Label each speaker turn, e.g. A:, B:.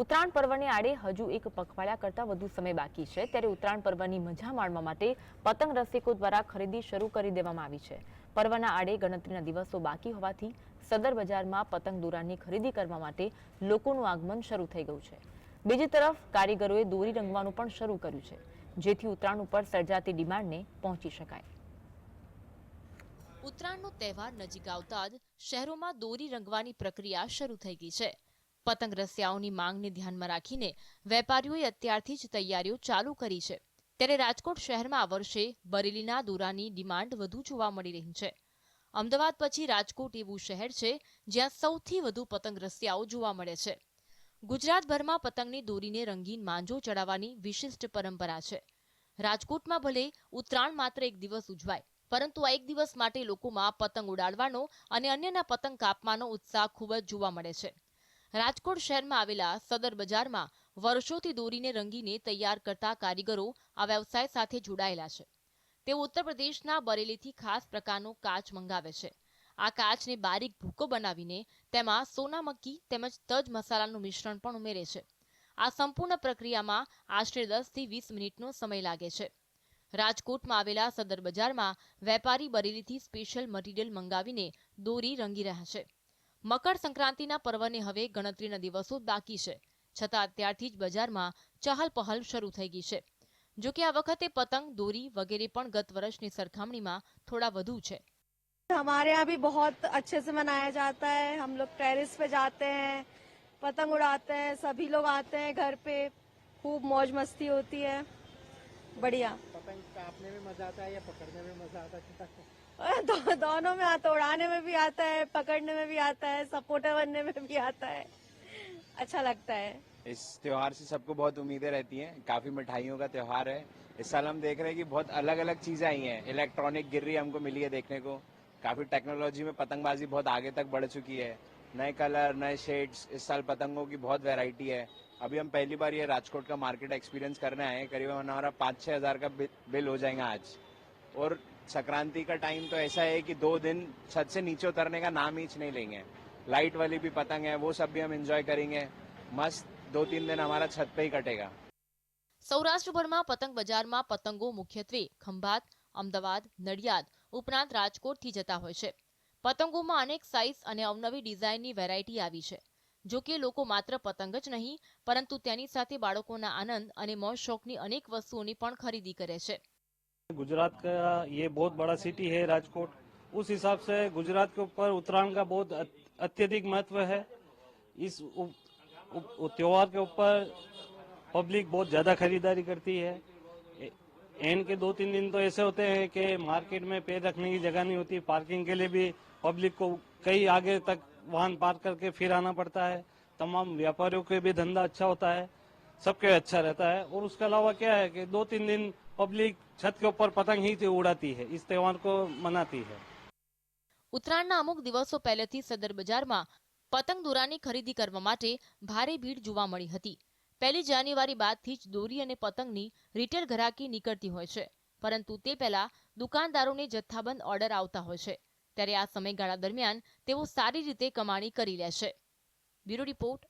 A: ઉત્તરાયણ પર્વને આડે હજુ એક પખવાડિયા કરતાં વધુ સમય બાકી છે. ત્યારે ઉત્તરાયણ પર્વની મજા માણવા માટે પતંગ રસિકો દ્વારા ખરીદી શરૂ કરી દેવામાં આવી છે. પર્વના આડે ગણતરીના દિવસો બાકી હોવાથી સદર બજારમાં પતંગ દોરાની ખરીદી કરવા માટે લોકોનું આગમન શરૂ થઈ ગયું છે. બીજી તરફ, કારીગરોએ દોરી રંગવાનું પણ શરૂ કર્યું છે, જેથી ઉત્તરાયણ ઉપર સર્જાતી ડિમાન્ડને પહોંચી શકાય.
B: ઉત્તરાયણનો તહેવાર નજીક આવતા જ શહેરોમાં દોરી રંગવાની પ્રક્રિયા શરૂ થઈ ગઈ છે. પતંગ રસિયાઓની માંગને ધ્યાનમાં રાખીને વેપારીઓએ અત્યારથી જ તૈયારીઓ ચાલુ કરી છે. ત્યારે રાજકોટ શહેરમાં આ વર્ષે બરેલીના દોરાની ડિમાન્ડ વધુ જોવા મળી રહી છે. અમદાવાદ પછી રાજકોટ એવું શહેર છે જ્યાં સૌથી વધુ પતંગ રસિયાઓ જોવા મળે છે. ગુજરાતભરમાં પતંગની દોરીને રંગીન માંજો ચડાવવાની વિશિષ્ટ પરંપરા છે. રાજકોટમાં ભલે ઉત્તરાયણ માત્ર એક દિવસ ઉજવાય, પરંતુ આ એક દિવસ માટે લોકોમાં પતંગ ઉડાડવાનો અને અન્યના પતંગ કાપવાનો ઉત્સાહ ખૂબ જ જોવા મળે છે. રાજકોટ શહેરમાં આવેલા સદર બજારમાં વર્ષોથી દોરીને રંગીને તૈયાર કરતા કારીગરો આ વ્યવસાય સાથે જોડાયેલા છે. તેઓ ઉત્તર પ્રદેશના બરેલીથી ખાસ પ્રકારનો કાચ મંગાવે છે. આ કાચને બારીક ભૂકો બનાવીને તેમાં સોના મક્કી તેમજ તજ મસાલાનું મિશ્રણ પણ ઉમેરે છે. આ સંપૂર્ણ પ્રક્રિયામાં આશરે દસથી વીસ મિનિટનો સમય લાગે છે. રાજકોટમાં આવેલા સદર બજારમાં વેપારી બરેલીથી સ્પેશિયલ મટીરીયલ મંગાવીને દોરી રંગી રહ્યા છે. મકર સંક્રાંતિના પર્વને હવે ગણતરીના દિવસો જ બાકી છે છતાં અત્યારથી જ બજારમાં ચહલ પહલ શરૂ થઈ ગઈ છે જો કે આ વખતે પતંગ દોરી વગેરે પણ ગત વર્ષની સરખામણીમાં થોડા વધુ છે
C: हमारे यहाँ भी बहुत अच्छे से मनाया जाता है हम लोग टेरेस पे जाते हैं पतंग उड़ाते हैं सभी लोग आते हैं घर पे खूब मौज मस्ती होती है बढ़िया।
D: पतंग काटने में मज़ा आता है या पकड़ने में मज़ा आता है
C: दो, दोनों में आता उड़ाने में भी आता है पकड़ने में भी आता है सपोर्टर बनने में भी आता है। अच्छा लगता है।
E: इस त्योहार से सबको बहुत उम्मीदें रहती हैं। काफ़ी मिठाइयों का त्योहार है। इस साल हम देख रहे हैं कि बहुत अलग अलग चीज़ें आई हैं। इलेक्ट्रॉनिक गिर्री हमको मिली है देखने को। काफ़ी टेक्नोलॉजी में पतंगबाजी बहुत आगे तक बढ़ चुकी है। नए कलर नए शेड्स इस साल पतंगों की बहुत वैरायटी है। अभी हम पहली बार ये राजकोट का मार्केट एक्सपीरियंस करने आए हैं करीबन हमारा पाँच छह हजार का बिल बिल हो जाएगा आज और संक्रांति का टाइम तो ऐसा है कि दो दिन छत से नीचे उतरने का नाम ही नहीं लेंगे लाइट वाली भी पतंग है वो सब भी हम इंजॉय करेंगे मस्त दो तीन दिन हमारा छत पे ही कटेगा
B: સૌરાષ્ટ્રભરમાં પતંગ બજારમાં પતંગો મુખ્યત્વે ખંભાત અમદાવાદ નડિયાદ ઉપરાંત રાજકોટથી જતા હોય છે પતંગોમાં અનેક સાઇઝ અને અવનવી ડિઝાઇનની વેરાયટી આવી છે જો કે લોકો માત્ર પતંગ જ નહીં પરંતુ તેની સાથે બાળકોના આનંદ અને મોજ શોખની અનેક વસ્તુઓની પણ ખરીદી કરે છે
F: गुजरात का ये बहुत बड़ा सिटी है राजकोट उस हिसाब से गुजरात के ऊपर उत्तरायण का बहुत अत- अत्यधिक महत्व है इस उ- उ- उ- त्योहार के ऊपर पब्लिक बहुत ज्यादा खरीदारी करती है ए- एंड के दो तीन दिन तो ऐसे होते हैं कि मार्केट में पैर रखने की जगह नहीं होती पार्किंग के लिए भी पब्लिक को कई आगे तक वाहन पार्क करके फिर आना पड़ता है तमाम व्यापारियों के भी धंधा अच्छा होता है सबके अच्छा रहता है और उसके अलावा क्या है कि दो तीन दिन पब्लिक छत के ऊपर पतंग ही उड़ाती है इस त्योहार को मनाती है
B: ઉત્તરાયણના અમુક દિવસો પહેલેથી સદર બજારમાં પતંગ દોરાની ખરીદી કરવા માટે ભારે ભીડ જોવા મળી હતી પહેલી જાન્યુઆરી બાદથી જ દોરી અને પતંગની રિટેલ ગ્રાહકી નીકળતી હોય છે પરંતુ તે પહેલા દુકાનદારોને જથ્થાબંધ ઓર્ડર આવતા હોય છે ત્યારે આ સમયગાળા દરમિયાન તેઓ સારી રીતે કમાણી કરી લે છે. Bureau report